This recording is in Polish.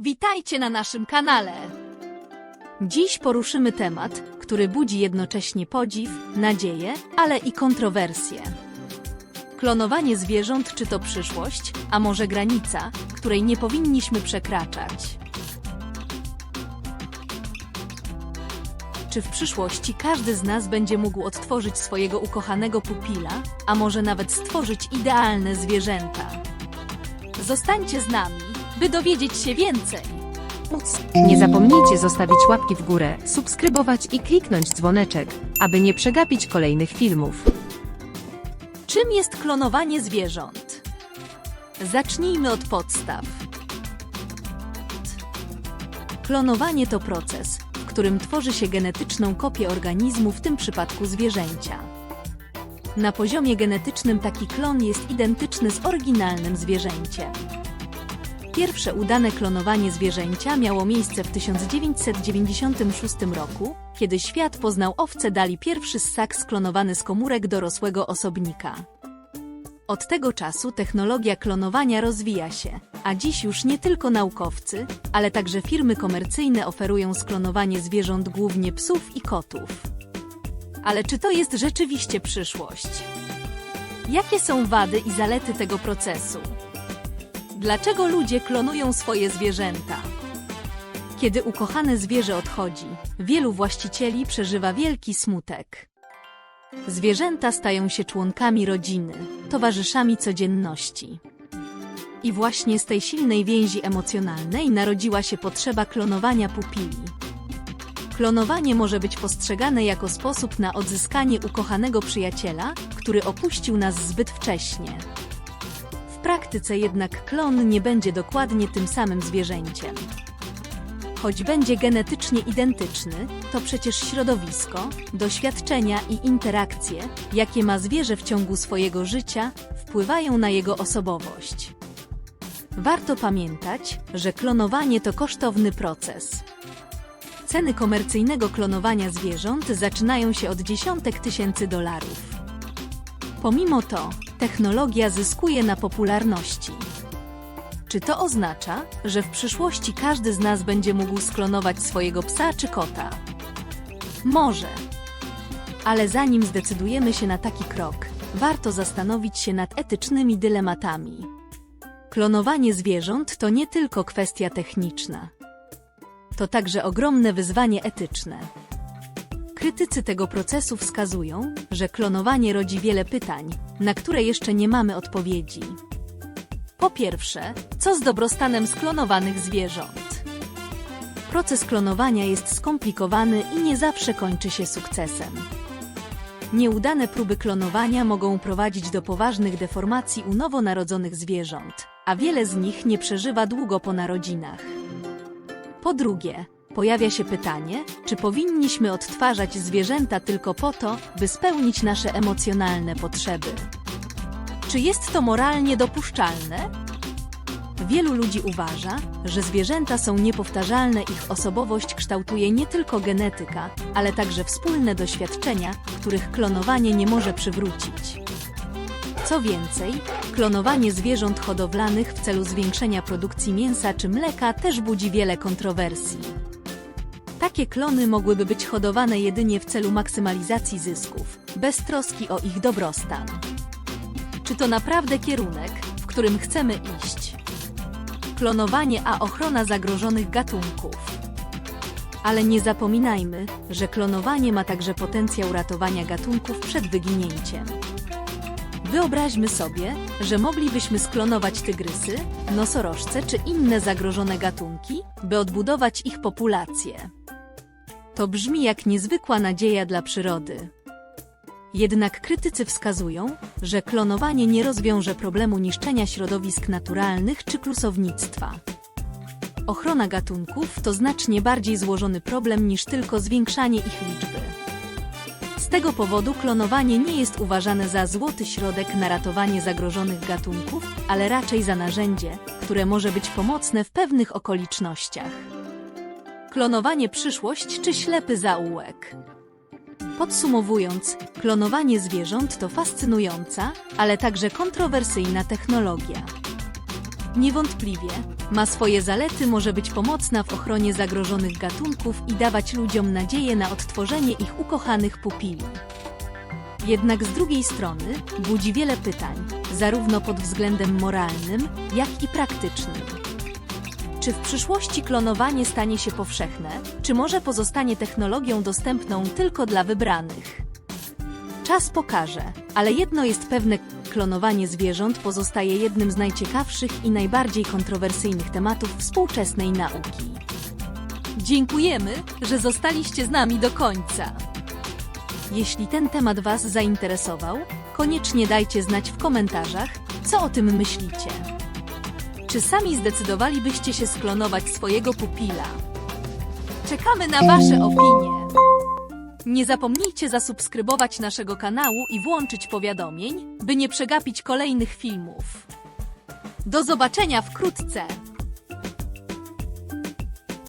Witajcie na naszym kanale. Dziś poruszymy temat, który budzi jednocześnie podziw, nadzieję, ale i kontrowersje. Klonowanie zwierząt czy to przyszłość, a może granica, której nie powinniśmy przekraczać? Czy w przyszłości każdy z nas będzie mógł odtworzyć swojego ukochanego pupila, a może nawet stworzyć idealne zwierzęta? Zostańcie z nami, by dowiedzieć się więcej. Nie zapomnijcie zostawić łapki w górę, subskrybować i kliknąć dzwoneczek, aby nie przegapić kolejnych filmów. Czym jest klonowanie zwierząt? Zacznijmy od podstaw. Klonowanie to proces, w którym tworzy się genetyczną kopię organizmu, w tym przypadku zwierzęcia. Na poziomie genetycznym taki klon jest identyczny z oryginalnym zwierzęciem. Pierwsze udane klonowanie zwierzęcia miało miejsce w 1996 roku, kiedy świat poznał owce dali pierwszy ssak sklonowany z komórek dorosłego osobnika. Od tego czasu technologia klonowania rozwija się, a dziś już nie tylko naukowcy, ale także firmy komercyjne oferują sklonowanie zwierząt głównie psów i kotów. Ale czy to jest rzeczywiście przyszłość? Jakie są wady i zalety tego procesu? Dlaczego ludzie klonują swoje zwierzęta? Kiedy ukochane zwierzę odchodzi, wielu właścicieli przeżywa wielki smutek. Zwierzęta stają się członkami rodziny, towarzyszami codzienności. I właśnie z tej silnej więzi emocjonalnej narodziła się potrzeba klonowania pupili. Klonowanie może być postrzegane jako sposób na odzyskanie ukochanego przyjaciela, który opuścił nas zbyt wcześnie. Praktyce jednak klon nie będzie dokładnie tym samym zwierzęciem. Choć będzie genetycznie identyczny, to przecież środowisko, doświadczenia i interakcje, jakie ma zwierzę w ciągu swojego życia, wpływają na jego osobowość. Warto pamiętać, że klonowanie to kosztowny proces. Ceny komercyjnego klonowania zwierząt zaczynają się od dziesiątek tysięcy dolarów. Pomimo to, technologia zyskuje na popularności. Czy to oznacza, że w przyszłości każdy z nas będzie mógł sklonować swojego psa czy kota? Może. Ale zanim zdecydujemy się na taki krok, warto zastanowić się nad etycznymi dylematami. Klonowanie zwierząt to nie tylko kwestia techniczna. To także ogromne wyzwanie etyczne. Krytycy tego procesu wskazują, że klonowanie rodzi wiele pytań, na które jeszcze nie mamy odpowiedzi. Po pierwsze, co z dobrostanem sklonowanych zwierząt? Proces klonowania jest skomplikowany i nie zawsze kończy się sukcesem. Nieudane próby klonowania mogą prowadzić do poważnych deformacji u nowonarodzonych zwierząt, a wiele z nich nie przeżywa długo po narodzinach. Po drugie, pojawia się pytanie, czy powinniśmy odtwarzać zwierzęta tylko po to, by spełnić nasze emocjonalne potrzeby. Czy jest to moralnie dopuszczalne? Wielu ludzi uważa, że zwierzęta są niepowtarzalne, ich osobowość kształtuje nie tylko genetyka, ale także wspólne doświadczenia, których klonowanie nie może przywrócić. Co więcej, klonowanie zwierząt hodowlanych w celu zwiększenia produkcji mięsa czy mleka też budzi wiele kontrowersji. Takie klony mogłyby być hodowane jedynie w celu maksymalizacji zysków, bez troski o ich dobrostan. Czy to naprawdę kierunek, w którym chcemy iść? Klonowanie a ochrona zagrożonych gatunków. Ale nie zapominajmy, że klonowanie ma także potencjał ratowania gatunków przed wyginięciem. Wyobraźmy sobie, że moglibyśmy sklonować tygrysy, nosorożce czy inne zagrożone gatunki, by odbudować ich populację. To brzmi jak niezwykła nadzieja dla przyrody. Jednak krytycy wskazują, że klonowanie nie rozwiąże problemu niszczenia środowisk naturalnych czy klusownictwa. Ochrona gatunków to znacznie bardziej złożony problem niż tylko zwiększanie ich liczby. Z tego powodu klonowanie nie jest uważane za złoty środek na ratowanie zagrożonych gatunków, ale raczej za narzędzie, które może być pomocne w pewnych okolicznościach. Klonowanie przyszłość czy ślepy zaułek? Podsumowując, klonowanie zwierząt to fascynująca, ale także kontrowersyjna technologia. Niewątpliwie. Ma swoje zalety, może być pomocna w ochronie zagrożonych gatunków i dawać ludziom nadzieję na odtworzenie ich ukochanych pupili. Jednak z drugiej strony budzi wiele pytań, zarówno pod względem moralnym, jak i praktycznym. Czy w przyszłości klonowanie stanie się powszechne, czy może pozostanie technologią dostępną tylko dla wybranych? Czas pokaże, ale jedno jest pewne: klonowanie zwierząt pozostaje jednym z najciekawszych i najbardziej kontrowersyjnych tematów współczesnej nauki. Dziękujemy, że zostaliście z nami do końca. Jeśli ten temat Was zainteresował, koniecznie dajcie znać w komentarzach, co o tym myślicie. Czy sami zdecydowalibyście się sklonować swojego pupila? Czekamy na Wasze opinie. Nie zapomnijcie zasubskrybować naszego kanału i włączyć powiadomień, by nie przegapić kolejnych filmów. Do zobaczenia wkrótce!